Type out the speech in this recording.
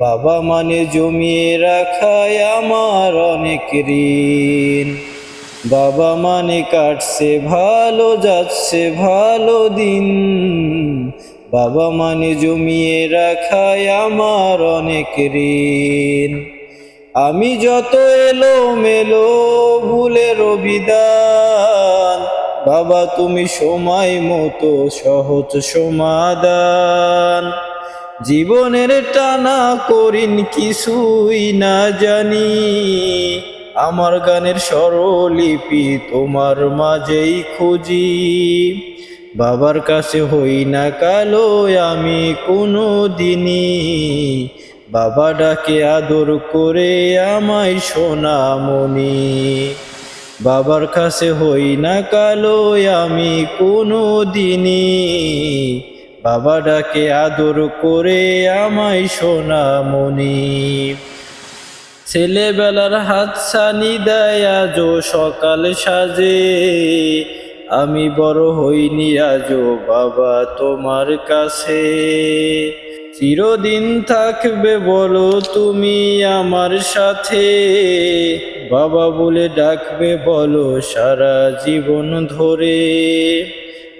বাবা মানে জমিয়ে রাখায় আমার অনেক ঋণ। বাবা মানে কাটছে ভালো, যাচ্ছে ভালো দিন। বাবা মানে জমিয়ে রাখায় আমার অনেক ঋণ। আমি যত এলো মেলো ভুলের বিদান বাবা তুমি সময় মতো সহজ সমাধান। জীবনের টানা করিন কিছুই না জানি। আমার গানের স্বরলিপি তোমার মাঝেই খুঁজি। বাবার কাছে হই না কালো আমি কোনো দিনই বাবা ডাকে আদর করে আমায় সোনামণি। বাবার কাছে হই না কালো আমি কোনো দিনই বাবা ডাকে আদর করে আমায় সোনামণি ছেলেবেলার হাত ছানি দেয় আজও সকাল সাজে। আমি বড় হইনি আজও বাবা তোমার কাছে। চিরদিন থাকবে বলো তুমি আমার সাথে। বাবা বলে ডাকবে বলো সারা জীবন ধরে।